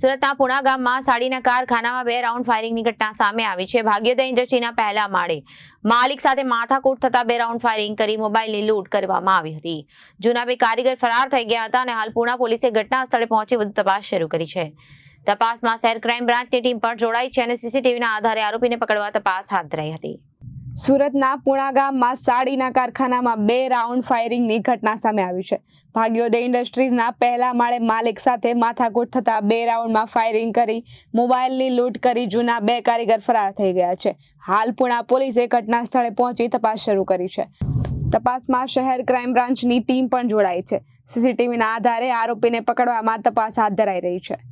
સુરતના પુણા ગામમાં સાડીના કારખાનામાં બે રાઉન્ડ ફાયરિંગની ઘટના સામે આવી છે. ભાગ્યોદય ઇન્ડસ્ટ્રીના પહેલા માળે માલિક સાથે માથાકૂટ થતા બે રાઉન્ડ ફાયરિંગ કરી મોબાઈલની લૂંટ કરવામાં આવી હતી. જૂના બે કારીગર ફરાર થઈ ગયા હતા અને હાલ પુણા પોલીસે ઘટના સ્થળે પહોંચી વધુ તપાસ શરૂ કરી છે. તપાસમાં શહેર ક્રાઇમ બ્રાન્ચની ટીમ પણ જોડાઈ છે અને સીસીટીવીના આધારે આરોપીને પકડવા તપાસ હાથ ધરાઈ હતી. સુરતના પુણા ગામમાં સાડીના કારખાનામાં બે રાઉન્ડ ફાયરિંગની ઘટના સામે આવી છે. ભાગ્યોદય ઇન્ડસ્ટ્રીઝના પહેલા માળે માલિક સાથે માથાકૂટ થતા બે રાઉન્ડમાં ફાયરિંગ કરી, મોબાઈલની લૂંટ કરી જૂના બે કારીગર ફરાર થઈ ગયા છે. હાલ પુણા પોલીસે ઘટના સ્થળે પહોંચી તપાસ શરૂ કરી છે. તપાસમાં શહેર ક્રાઇમ બ્રાન્ચની ટીમ પણ જોડાઈ છે. સીસીટીવીના આધારે આરોપીને પકડવામાં તપાસ હાથ ધરાઈ રહી છે.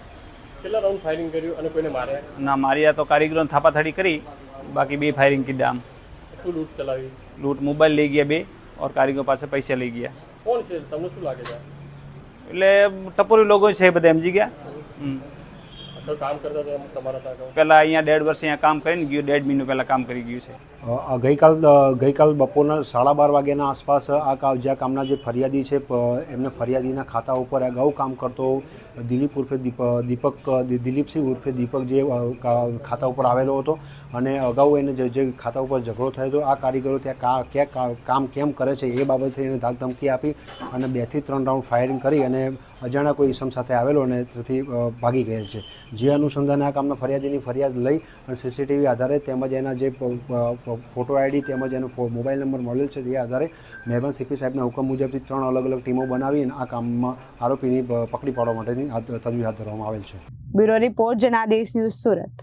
કેટલા રાઉન્ડ ફાયરિંગ કર્યું અને કોઈને માર્યા? ના માર્યા તો કારીગરોને થાપાથાડી કરી બાકી બે ફાયરિંગ કીધા આમ. શું લૂંટ ચલાવી? લૂંટ મોબાઈલ લઈ ગયા બે ઓર કારીગરો પાસે પૈસા લઈ ગયા. કોણ છે? તમને શું લાગે છે? એટલે ટપોરી લોકો છે બધા સમજી ગયા. કામ કરતા હતા તમારા ત્યાં પહેલા અહીંયા દેઢ વર્ષ અહીંયા કામ કરીને ગયું દેઢ મહિનો પહેલા કામ કરી ગયું છે. ગઈકાલ ગઈકાલ બપોરના સાડા બાર વાગ્યાના આસપાસ આ જ્યાં કામના જે ફરિયાદી છે એમને ફરિયાદીના ખાતા ઉપર અગાઉ કામ કરતો દિલીપ ઉર્ફે દીપ દીપક દિલીપસિંહ ઉર્ફે દીપક જે ખાતા ઉપર આવેલો હતો અને અગાઉ એને જે જે ખાતા ઉપર ઝઘડો થયો હતો આ કારીગરો ત્યાં કા ક્યાં કા- કામ કેમ કરે છે એ બાબતે એને ધાક ધમકી આપી અને બેથી ત્રણ રાઉન્ડ ફાયરિંગ કરી અને અજાણ્યા કોઈ ઇસમ સાથે આવેલો અને તેથી ભાગી ગયેલ છે. જે અનુસંધાને આ કામના ફરિયાદીની ફરિયાદ લઈ અને સીસીટીવી આધારે તેમજ એના જે ફોટો આઈડી તેમજ એનો મોબાઈલ નંબર મળેલ છે તે આધારે મહેરબાન સીપી સાહેબના હુકમ મુજબથી ત્રણ અલગ અલગ ટીમો બનાવીને આ કામમાં આરોપીની પકડી પાડવા માટેની તજવીજ હાથ ધરવામાં આવેલ છે. Bureau report Janadesh news Surat.